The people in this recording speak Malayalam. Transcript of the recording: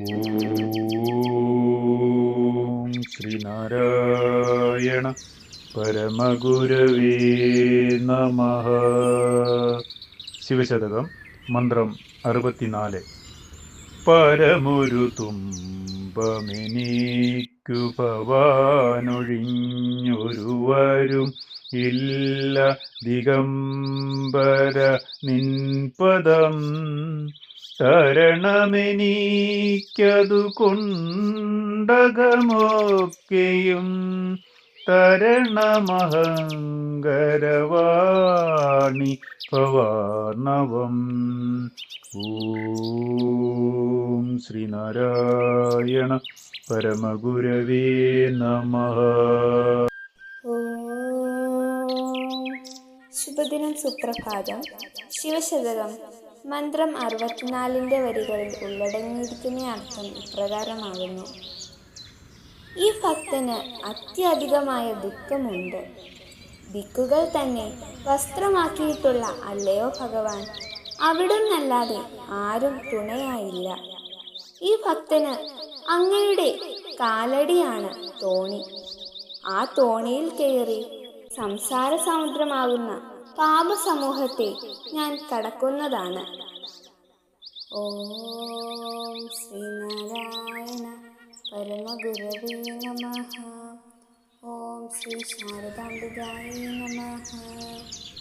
ഓം ശ്രീനാരായണ പരമഗുരവേ നമ. ശിവശതകം മന്ത്രം അറുപത്തിനാല്. പരമൊരു തുമ്പമെനിക്കു ഭവാനൊഴിഞ്ഞൊരുവരും ഇല്ല ദിഗംബര നിൻപദം. തരണമെനിക്കതു കൊണ്ടകമൊക്കെയും തരണമഹങ്കരവാണി പവാർണവം ഓം ശ്രീനാരായണ പരമഗുരവേ നമ. ശുഭദിനം സുപ്രഭാതം. ശിവശതകം. മന്ത്രം അറുപത്തിനാലിന്റെ വരികളിൽ ഉള്ളടങ്ങിയിരിക്കുന്ന അർത്ഥം ഇപ്രകാരമാകുന്നു. ഈ ഭക്തന് അത്യധികമായ ദുഃഖമുണ്ട്. ദിക്കുകൾ തന്നെ വസ്ത്രമാക്കിയിട്ടുള്ള അല്ലയോ ഭഗവാൻ? അവിടുന്നല്ലാതെ ആരും തുണയായില്ല. ഈ ഭക്തന് അങ്ങയുടെ കാലടിയാണ് തോണി. ആ തോണിയിൽ കയറി സംസാര സമുദ്രമാകുന്ന പാപസമൂഹത്തെ ഞാൻ കടക്കുന്നതാണ്. ഓം ശ്രീനാരായണ പരമഗുരവേ നമ. ഓം ശ്രീ ശാരദാംബികായ നമഃ.